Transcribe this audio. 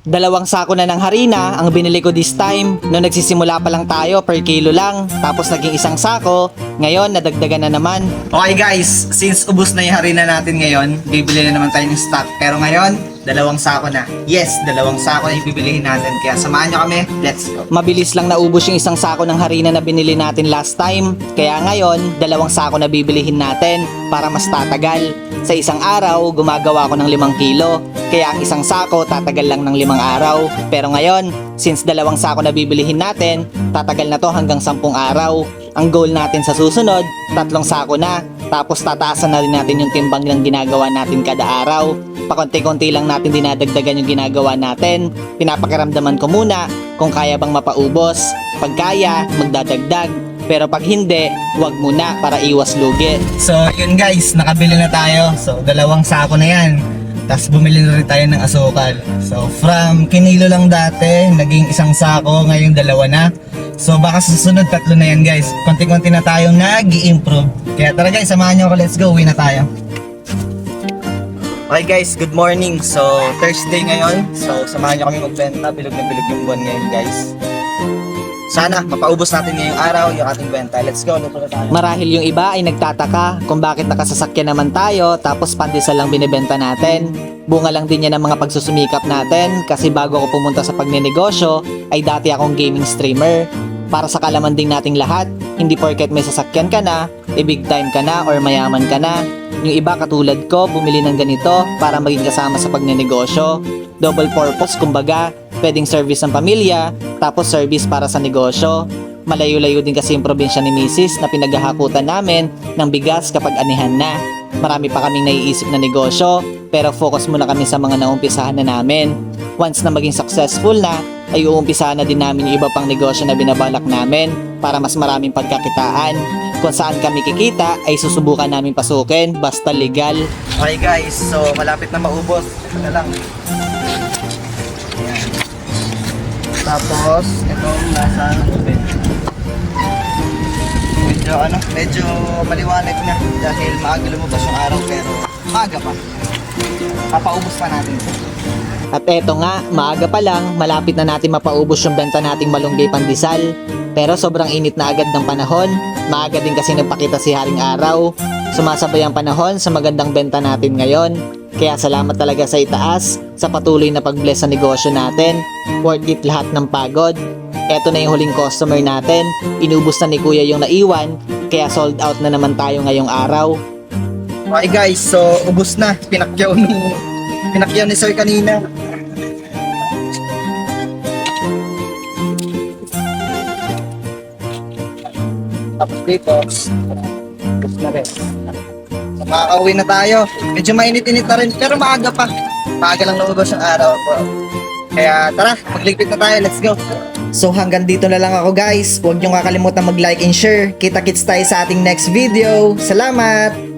Dalawang sako na ng harina ang binili ko this time. Noong nagsisimula pa lang tayo, per kilo lang. Tapos naging isang sako. Ngayon, nadagdagan na naman. Okay guys, since ubus na yung harina natin ngayon, bibili na naman tayo ng stock. Pero ngayon, dalawang sako na. Yes, dalawang sako na ibibilihin natin. Kaya samahan nyo kami, let's go. Mabilis lang naubos yung isang sako ng harina na binili natin last time. Kaya ngayon, dalawang sako na bibilihin natin para mas tatagal. Sa isang araw, gumagawa ko ng limang kilo. Kaya ang isang sako tatagal lang ng limang araw. Pero ngayon, since dalawang sako na bibilihin natin, tatagal na to hanggang sampung araw. Ang goal natin sa susunod, tatlong sako na. Tapos tataasan na rin natin yung timbang ng ginagawa natin kada araw. Pakonti-konti lang natin dinadagdagan yung ginagawa natin. Pinapakiramdaman ko muna kung kaya bang mapaubos. Pag kaya, magdadagdag. Pero pag hindi, wag muna para iwas lugi. So, yun guys, nakabili na tayo. So, dalawang sako na yan. Tapos bumili na rin tayo ng asukal. So, from kinilo lang dati, naging isang sako, ngayon dalawa na. So, baka susunod tatlo na yan guys. Konti-konti na tayong nag improve Kaya tara guys, samahan nyo ako. Let's go, uwi na tayo. Okay guys, good morning. So, Thursday ngayon. So, samahan nyo kami magbenta. Bilog na bilog yung buwan ngayon guys. Sana, mapaubos natin ngayong araw yung ating benta. Let's go, luto na. Marahil yung iba ay nagtataka kung bakit nakasasakyan naman tayo tapos pandesal lang binibenta natin. Bunga lang din yan ng mga pagsusumikap natin kasi bago ako pumunta sa pagnenegosyo ay dati akong gaming streamer. Para sa kalaman ding nating lahat, hindi porket may sasakyan ka na, e big time ka na or mayaman ka na. Yung iba katulad ko, bumili ng ganito para maging kasama sa pagnenegosyo. Double purpose kumbaga, pwedeng service ng pamilya, tapos service para sa negosyo. Malayo-layo din kasi yung probinsya ni Mrs. na pinaghahakutan namin ng bigas kapag anihan na. Marami pa kaming naiisip na negosyo, pero focus muna kami sa mga naumpisahan na namin. Once na maging successful na, ay uumpisahan na din namin yung iba pang negosyo na binabalak namin para mas maraming pagkakitaan. Kung saan kami kikita ay susubukan namin pasukin basta legal. Okay guys, so malapit na maubos. Ito na lang. Tapos, itong nasa tubig. Medyo ano, medyo maliwanag na dahil maaga lumabas yung araw pero maaga pa. Papaubos pa natin. At eto nga, maaga pa lang, malapit na natin mapaubos yung benta nating malunggay pandesal. Pero sobrang init na agad ng panahon, maaga din kasi nagpakita si Haring Araw. Sumasabay ang panahon sa magandang benta natin ngayon. Kaya salamat talaga sa itaas, sa patuloy na pag-bless sa negosyo natin. Worth it lahat ng pagod. Eto na yung huling customer natin. Inubos na ni Kuya yung naiwan, kaya sold out na naman tayo ngayong araw. Okay guys, so ubos na. Pinakyaw ni pinakyaw ni Sir kanina. Tapos dito, ubos na rin. Makakauwi na tayo. Medyo mainit-init na rin, pero maaga pa. Maaga lang lumabas yung araw po. Kaya tara, magligpit na tayo. Let's go. So hanggang dito na lang ako guys. Huwag niyong kakalimutan mag-like and share. Kita-kits tayo sa ating next video. Salamat!